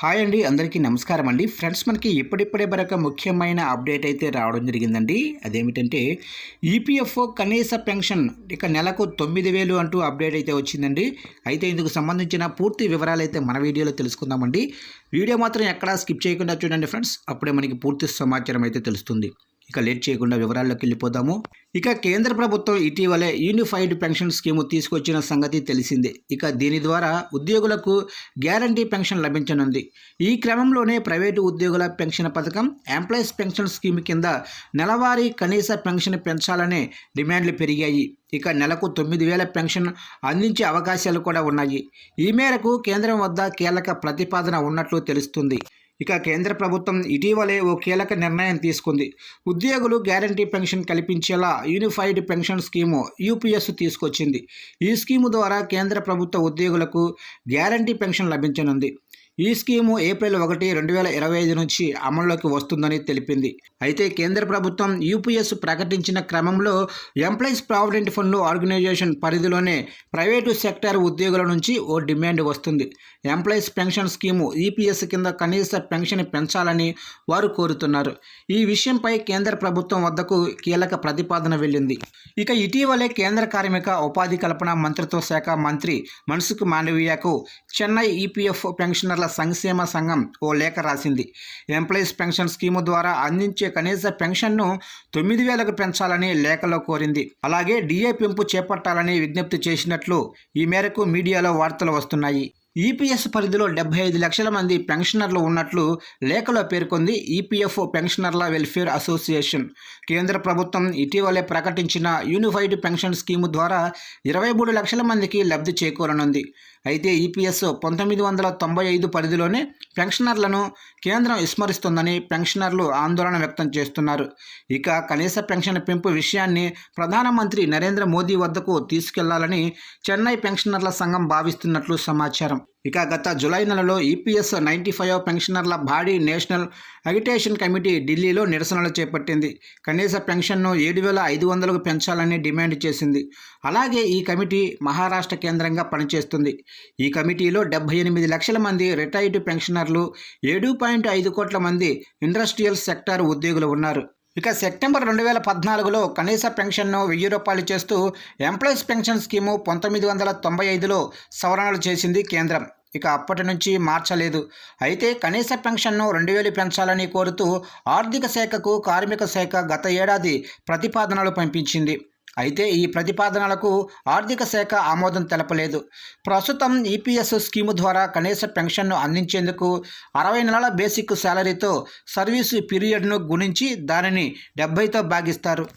Hi అండి అందరికీ నమస్కారం అండి. ఫ్రెండ్స్ మనకి ఇప్పుడిప్పుడే మరొక ముఖ్యమైన అప్డేట్ అయితే రావడం జరిగిందండి. అదేమిటంటే ఈపీఎఫ్ఓ కనీస పెన్షన్ ఇక నెలకు తొమ్మిది వేలు అంటూ అప్డేట్ అయితే వచ్చిందండి. అయితే ఇందుకు సంబంధించిన పూర్తి వివరాలు అయితే మన వీడియోలో తెలుసుకుందామండి. వీడియో మాత్రం ఎక్కడా స్కిప్ చేయకుండా చూడండి ఫ్రెండ్స్. అప్పుడే మనకి పూర్తి సమాచారం అయితే తెలుస్తుంది. ఇక లేట్ చేయకుండా వివరాల్లోకి వెళ్ళిపోదాము. ఇక కేంద్ర ప్రభుత్వం ఇటీవలే యూనిఫైడ్ పెన్షన్ స్కీము తీసుకొచ్చిన సంగతి తెలిసిందే. ఇక దీని ద్వారా ఉద్యోగులకు గ్యారంటీ పెన్షన్ లభించనుంది. ఈ క్రమంలోనే ప్రైవేటు ఉద్యోగుల పెన్షన్ పథకం ఎంప్లాయీస్ పెన్షన్ స్కీమ్ కింద నెలవారీ కనీస పెన్షన్ పెంచాలనే డిమాండ్లు పెరిగాయి. ఇక నెలకు తొమ్మిది వేల పెన్షన్ అందించే అవకాశాలు కూడా ఉన్నాయి. ఈ మేరకు కేంద్రం వద్ద కీలక ప్రతిపాదన ఉన్నట్లు తెలుస్తుంది. ఇక కేంద్ర ప్రభుత్వం ఇటీవలే ఓ కీలక నిర్ణయం తీసుకుంది. ఉద్యోగులు గ్యారంటీ పెన్షన్ కల్పించేలా యూనిఫైడ్ పెన్షన్ స్కీము యూపీఎస్ తీసుకొచ్చింది. ఈ స్కీము ద్వారా కేంద్ర ప్రభుత్వ ఉద్యోగులకు గ్యారంటీ పెన్షన్ లభించనుంది. ఈ స్కీము ఏప్రిల్ ఒకటి రెండు వేల ఇరవై ఐదు నుంచి అమల్లోకి వస్తుందని తెలిపింది. అయితే కేంద్ర ప్రభుత్వం యూపీఎస్ ప్రకటించిన క్రమంలో ఎంప్లాయీస్ ప్రావిడెంట్ ఫండ్ ఆర్గనైజేషన్ పరిధిలోనే ప్రైవేటు సెక్టార్ ఉద్యోగుల నుంచి ఓ డిమాండ్ వస్తుంది. ఎంప్లాయీస్ పెన్షన్ స్కీము ఈపీఎస్ కింద కనీస పెన్షన్ పెంచాలని వారు కోరుతున్నారు. ఈ విషయంపై కేంద్ర ప్రభుత్వం వద్దకు కీలక ప్రతిపాదన వెళ్ళింది. ఇక ఇటీవలే కేంద్ర కార్మిక ఉపాధి కల్పన మంత్రిత్వ శాఖ మంత్రి మన్సుఖ్ మాండవీయకు చెన్నై ఈపీఎఫ్ పెన్షనర్ల సంక్షేమ సంఘం ఓ లేఖ రాసింది. ఎంప్లాయీస్ పెన్షన్ స్కీము ద్వారా అందించే కనీస పెన్షన్ను తొమ్మిది వేలకు పెంచాలని లేఖలో కోరింది. అలాగే డిఏ పెంపు చేపట్టాలని విజ్ఞప్తి చేసినట్లు ఈ మేరకు మీడియాలో వార్తలు వస్తున్నాయి. ఈపీఎస్ పరిధిలో డెబ్బై ఐదు లక్షల మంది పెన్షనర్లు ఉన్నట్లు లేఖలో పేర్కొంది ఈపీఎఫ్ పెన్షనర్ల వెల్ఫేర్ అసోసియేషన్. కేంద్ర ప్రభుత్వం ఇటీవలే ప్రకటించిన యూనిఫైడ్ పెన్షన్ స్కీము ద్వారా ఇరవై మూడు లక్షల మందికి లబ్ధి చేకూరనుంది. అయితే ఈపీఎస్ పంతొమ్మిది వందల తొంభై ఐదు పరిధిలోనే పెన్షనర్లను కేంద్రం విస్మరిస్తుందని పెన్షనర్లు ఆందోళన వ్యక్తం చేస్తున్నారు. ఇక కనీస పెన్షన్ పెంపు విషయాన్ని ప్రధానమంత్రి నరేంద్ర మోదీ వద్దకు తీసుకెళ్ళాలని చెన్నై పెన్షనర్ల సంఘం భావిస్తున్నట్లు సమాచారం. ఇక గత జులై నెలలో ఈపీఎస్ నైంటీ ఫైవ్ పెన్షనర్ల బాడీ నేషనల్ అగిటేషన్ కమిటీ ఢిల్లీలో నిరసనలు చేపట్టింది. కనీస పెన్షన్ను ఏడు వేల ఐదు వందలకు పెంచాలని డిమాండ్ చేసింది. అలాగే ఈ కమిటీ మహారాష్ట్ర కేంద్రంగా పనిచేస్తుంది. ఈ కమిటీలో డెబ్బై ఎనిమిది లక్షల మంది రిటైర్డ్ పెన్షనర్లు ఏడు పాయింట్ ఐదు కోట్ల మంది ఇండస్ట్రియల్ సెక్టార్ ఉద్యోగులు ఉన్నారు. ఇక సెప్టెంబర్ రెండు వేల పద్నాలుగులో కనీస పెన్షన్ను వెయ్యి రూపాయలు చేస్తూ ఎంప్లాయీస్ పెన్షన్ స్కీము పంతొమ్మిది వందల తొంభై ఐదులో సవరణలు చేసింది కేంద్రం. ఇక అప్పటి నుంచి మార్చలేదు. అయితే కనీస పెన్షన్ను రెండు వేలు పెంచాలని కోరుతూ ఆర్థిక శాఖకు కార్మిక శాఖ గత ఏడాది ప్రతిపాదనలు పంపించింది. అయితే ఈ ప్రతిపాదనలకు ఆర్థిక శాఖ ఆమోదం తెలపలేదు. ప్రస్తుతం ఈపీఎస్ స్కీము ద్వారా కనీస పెన్షన్ను అందించేందుకు అరవై నెలల బేసిక్ శాలరీతో సర్వీసు పీరియడ్ను గుణించి దానిని డెబ్బైతో భాగిస్తారు.